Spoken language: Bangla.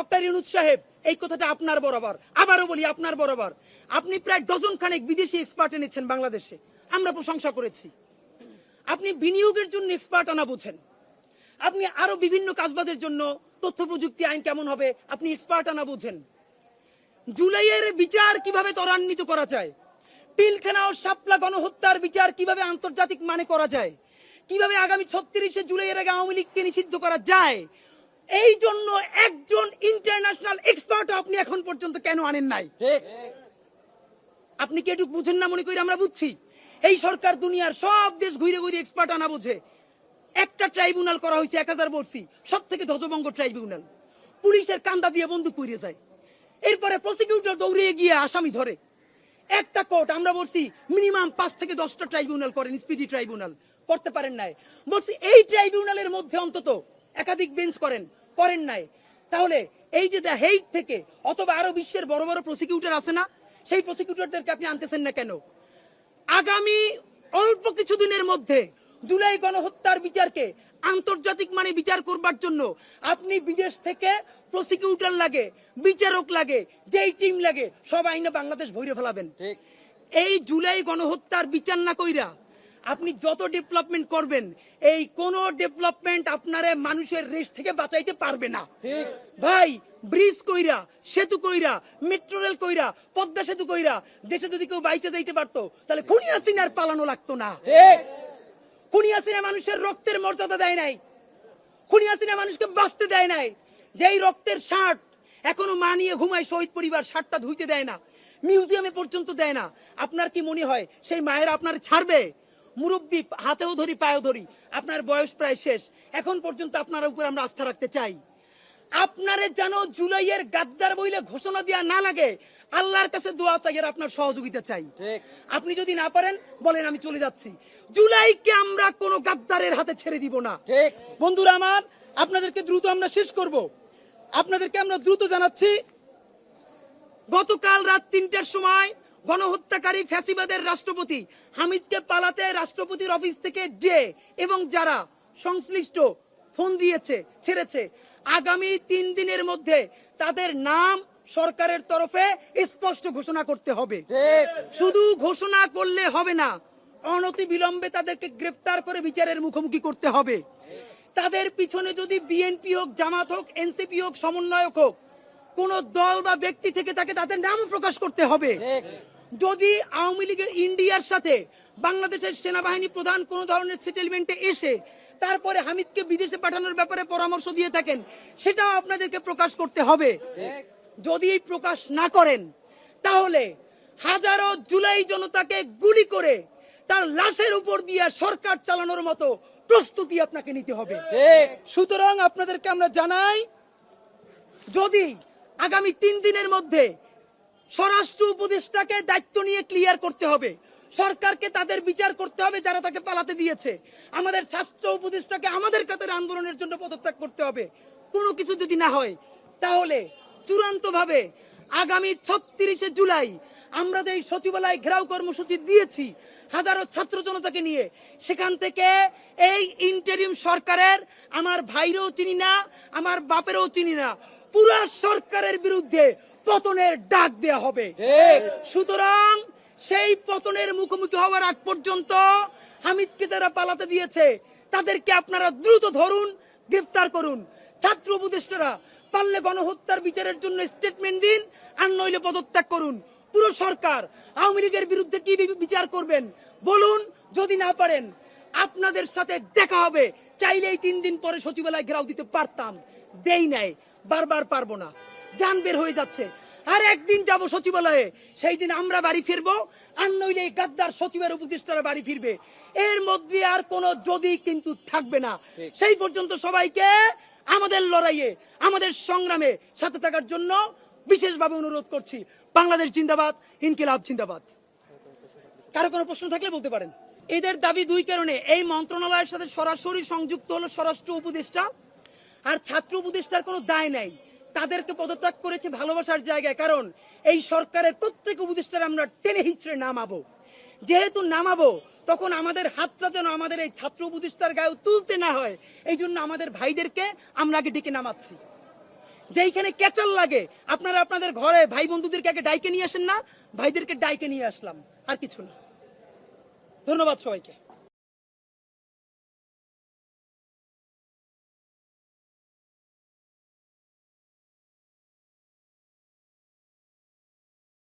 ডক্টর ইউনুস সাহেব, এই কথাটা আপনার বরাবর, আবারও বলি আপনার বরাবর। আপনি প্রায় ডজন খানেক বিদেশি এক্সপার্ট এনেছেন বাংলাদেশে। আমরা প্রশংসা করেছি। আপনি বিনিয়োগের জন্য এক্সপার্ট আনা বুঝেন। আপনি আরও বিভিন্ন কাজবাজের জন্য তথ্য প্রযুক্তি আইন কেমন হবে, আপনি এক্সপার্ট আনা বুঝেন। জুলাইয়ের বিচার কীভাবে ত্বরান্বিত করা যায়? পিলখানা ও শাপলা গণহত্যার বিচার কীভাবে আন্তর্জাতিক মানে করা যায়? কীভাবে আগামী ছত্রিশে জুলাইয়ের আগে আওয়ামী লীগকে নিষিদ্ধ করা যায়? এই জন্য একজন ইন্টারন্যাশনাল এক্সপার্ট আপনি এখন পর্যন্ত কেন আনেন নাই? আপনি কি এটুকু বুঝেন না মনে করি আমরা বুঝছি? এই সরকার দুনিয়ার সব দেশ ঘুরে ঘুরে এক্সপার্ট আনা বোঝে। একটা ট্রাইব্যুনাল করা হয়েছে এক হাজার বলছি সব থেকে ধ্বজভঙ্গ ট্রাইব্যুনাল পুলিশের কান্দা দিয়ে বন্দুক করিয়ে যায়। এরপরে প্রসিকিউটর দৌড়ে গিয়ে আসামি ধরে। একটা কোর্ট আমরা বলছি মিনিমাম পাঁচ থেকে দশটা ট্রাইব্যুনাল করেন স্পিডি ট্রাইব্যুনাল করতে পারেন নাই। বলছি এই ট্রাইব্যুনালের মধ্যে অন্তত একাধিক বেঞ্চ করেন করেন নাই। তাহলে এই যে দ্য হেইট থেকে অথবা আরও বিশ্বের বড় বড় প্রসিকিউটর আছে না সেই প্রসিকিউটরদেরকে আপনি আনতেছেন না কেন? আগামী অল্প কিছুদিনের মধ্যে জুলাই গণহত্যার বিচারকে আন্তর্জাতিক মানে বিচার করবার জন্য আপনি বিদেশ থেকে প্রসিকিউটর লাগে বিচারক লাগে যেই টিম লাগে সব আইনে বাংলাদেশ ভরে ফেলাবেন। এই জুলাই গণহত্যার বিচার না কইরা আপনি যত ডেভেলপমেন্ট করবেন এই কোন ডেভেলপমেন্ট আপনারে মানুষের রেস থেকে বাঁচাইতে পারবে না। ভাই ব্রিজ কইরা সেতু কইরা মেট্রো রেল কইরা পদ্মা সেতু কইরা দেশে যদি কেউ বাইচে যাইতে পারতো তাহলে খুনি হাসিনার পালানো লাগতো না। ঠিক। খুনি হাসিনা মানুষের রক্তের মর্যাদা দেয় নাই। খুনি হাসিনা মানুষকে বাঁচতে দেয় নাই। যেই রক্তের শার্ট এখনও মা নিয়ে ঘুমায় শহীদ পরিবার শার্টটা ধুইতে দেয় না। মিউজিয়ামে পর্যন্ত দেয় না। আপনার কি মনে হয় সেই মায়েরা আপনার ছাড়বে? মুরব্বী হাতেও ধরি পায়েও ধরি। আপনার বয়স প্রায় শেষ। এখন পর্যন্ত আপনার উপর আমরা আস্থা রাখতে চাই। আপনারে যেন জুলাইয়ের গাদ্দার বইলে ঘোষণা দেওয়া না লাগে আল্লাহর কাছে দোয়া চাই আর আপনার সহযোগিতা চাই। আপনি যদি না পারেন বলেন আমি চলে যাচ্ছি। জুলাইকে আমরা কোনো গাদ্দারের হাতে ছেড়ে দিব না। বন্ধুরা আমার আপনাদেরকে দ্রুত আমরা শেষ করব। আপনাদেরকে আমরা দ্রুত জানাচ্ছি গতকাল রাত তিনটার সময় গণহত্যাকারী ফ্যাসিবাদের রাষ্ট্রপতি। হামিদকে পালাতে রাষ্ট্রপতির অফিস থেকে যে এবং যারা সংশ্লিষ্ট ফোন দিয়েছে, ছেড়েছে, আগামী তিন দিনের মধ্যে তাদের নাম সরকারের তরফে স্পষ্ট ঘোষণা করতে হবে। শুধু ঘোষণা করলে হবে না অনতি বিলম্বে তাদেরকে গ্রেফতার করে বিচারের মুখোমুখি করতে হবে। তাদের পিছনে যদি বিএনপি হোক, জামাত হোক, এনসিপি হোক, সমন্বয়ক হোক কোন দল বা ব্যক্তি থেকে তাকে তাদের নাম প্রকাশ করতে হবে। যদি আওয়ামী লীগের ইন্ডিয়ার সাথে বাংলাদেশের সেনাবাহিনী প্রধান কোন ধরনের সেটেলমেন্টে এসে তারপরে হামিদকে বিদেশে পাঠানোর ব্যাপারে পরামর্শ দিয়ে থাকেন সেটাও আপনাদেরকে প্রকাশ করতে হবে। যদি এই প্রকাশ না করেন তাহলে হাজারো জুলাই জনতাকে গুলি করে তার লাশের উপর দিয়ে সরকার চালানোর মতো প্রস্তুতি আপনাকে নিতে হবে। সুতরাং আপনাদেরকে আমরা জানাই যদি আগামী তিন দিনের মধ্যে স্বরাষ্ট্র উপদেষ্টাকে দায়িত্ব নিয়ে ক্লিয়ার করতে হবে। সরকারকে তাদের বিচার করতে হবে, যারা তাকে পালাতে দিয়েছে। আমাদের স্বাস্থ্য উপদেষ্টাকে আমাদের কাতারে আন্দোলনের জন্য পদত্যাগ করতে হবে? কোনো কিছু যদি না হয়, তাহলে চূড়ান্তভাবে আগামী ছত্রিশে জুলাই আমরা যে সচিবালয় ঘেরাও কর্মসূচি দিয়েছি, হাজারো ছাত্র জনতাকে নিয়ে, সেখান থেকে এই ইন্টারিম সরকারের, আমার ভাইরেও চিনি না, আমার বাপেরও চিনি না। পুরা সরকারের বিরুদ্ধে পতনের ডাক দেয়া হবে। সুতরাং সেই পতনের মুখোমুখি হওয়ার আগ পর্যন্ত হামিদকে যারা পালাতে দিয়েছে তাদেরকে আপনারা দ্রুত ধরুন গ্রেফতার করুন। ছাত্র উপদেষ্টারা পারলে গণহত্যার বিচারের জন্য স্টেটমেন্ট দিন আর নইলে পদত্যাগ করুন। পুরো সরকার আওয়ামী লীগের বিরুদ্ধে কি বিচার করবেন? বলুন যদি না পারেন আপনাদের সাথে দেখা হবে। চাইলেই তিন দিন পরে সচিবালয় ঘেরাও দিতে পারতাম। দেই নাই বারবার পারব না। যান বের হয়ে যাচ্ছে। আর একদিন যাব সচিবালয়ে সেই দিন আমরা বাড়ি ফিরবো আর নইলে এই গাদ্দার সচিবের উপদেষ্টারা বাড়ি ফিরবে। এর মধ্যে আর কোনো যদি কিন্তু থাকবে না। সেই পর্যন্ত সবাইকে আমাদের লড়াইয়ে আমাদের সংগ্রামে সাথে থাকার জন্য বিশেষভাবে অনুরোধ করছি। বাংলাদেশ জিন্দাবাদ ইনকিলাব জিন্দাবাদ। কারও কোনো প্রশ্ন থাকলে বলতে পারেন। এদের দাবি দুই কারণে। এই মন্ত্রণালয়ের সাথে সরাসরি সংযুক্ত হলো স্বরাষ্ট্র উপদেষ্টা আর ছাত্র উপদেষ্টার কোনো দায় নাই। তাদেরকে পদত্যাগ করেছে ভালোবাসার জায়গায়। কারণ এই সরকারের প্রত্যেক উপদেষ্টার আমরা টেনে হিচড়ে নামাবো। যেহেতু নামাবো, তখন আমাদের হাতটা যেন আমাদের এই ছাত্র উপদেষ্টার গায়ে তুলতে না হয়। এই জন্য আমাদের ভাইদেরকে আমরা আগে ডেকে নামাচ্ছি। যেইখানে ক্যাচাল লাগে, আপনারা আপনাদের ঘরে ভাই বন্ধুদেরকে আগে ডাইকে নিয়ে আসেন না, ভাইদেরকে ডাইকে নিয়ে আসলাম। আর কিছু না। ধন্যবাদ সবাইকে।